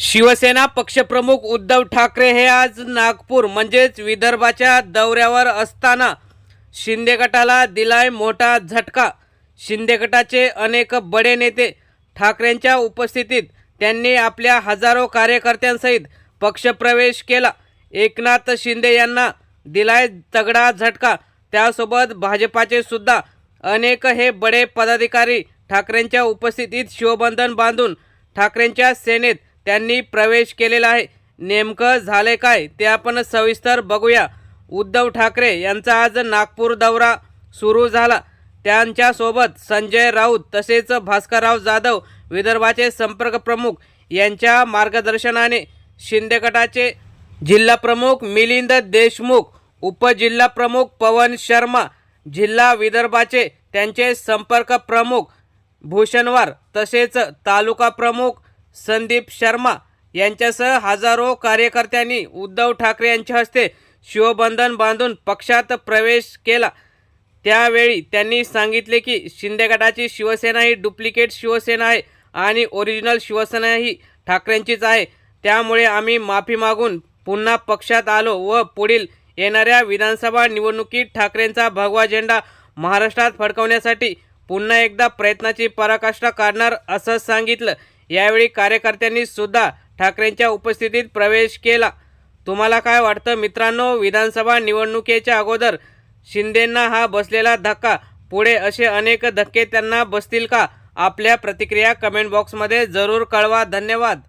शिवसेना पक्षप्रमुख उद्धव ठाकरे हे आज नागपूर म्हणजेच विदर्भाच्या दौऱ्यावर असताना शिंदे गटाला दिलाय मोठा झटका. शिंदे गटाचे अनेक बडे नेते ठाकरेंच्या उपस्थितीत त्यांनी आपल्या हजारो कार्यकर्त्यांसहित पक्षप्रवेश केला. एकनाथ शिंदे यांना दिलाय तगडा झटका. त्यासोबत भाजपाचे सुद्धा अनेक हे बडे पदाधिकारी ठाकरेंच्या उपस्थितीत शिवबंधन बांधून ठाकरेंच्या सेनेत त्यांनी प्रवेश केलेला आहे. नेमकं झाले काय ते आपण सविस्तर बघूया. उद्धव ठाकरे यांचा आज नागपूर दौरा सुरू झाला. त्यांच्यासोबत संजय राऊत तसेच भास्करराव जाधव विदर्भाचे संपर्क प्रमुख यांच्या मार्गदर्शनाने शिंदे गटाचे जिल्हा प्रमुख मिलिंद देशमुख उपजिल्हा प्रमुख पवन शर्मा जिल्हा विदर्भाचे त्यांचे संपर्क प्रमुख भूषणवार तसेच तालुका प्रमुख संदीप शर्मा यांच्यासह हजारो कार्यकर्त्यांनी उद्धव ठाकरे यांच्या हस्ते शिवबंधन बांधून पक्षात प्रवेश केला. त्यावेळी त्यांनी सांगितले की शिंदे गटाची शिवसेना ही डुप्लिकेट शिवसेना आहे आणि ओरिजिनल शिवसेना ही ठाकरेंचीच आहे. त्यामुळे आम्ही माफी मागून पुन्हा पक्षात आलो व पुढील येणाऱ्या विधानसभा निवडणुकीत ठाकरेंचा भगवा झेंडा महाराष्ट्रात फडकवण्यासाठी पुन्हा एकदा प्रयत्नाची पराकाष्ठा काढणार असं सांगितलं. यावेळी कार्यकर्त्यांनी सुद्धा ठाकरेंच्या उपस्थितीत प्रवेश केला. तुम्हाला काय वाटतं मित्रांनो? विधानसभा निवडणुकीच्या अगोदर शिंदेंना हा बसलेला धक्का पुढे असे अनेक धक्के त्यांना बसतील का? आपल्या प्रतिक्रिया कमेंट बॉक्समध्ये जरूर कळवा. धन्यवाद.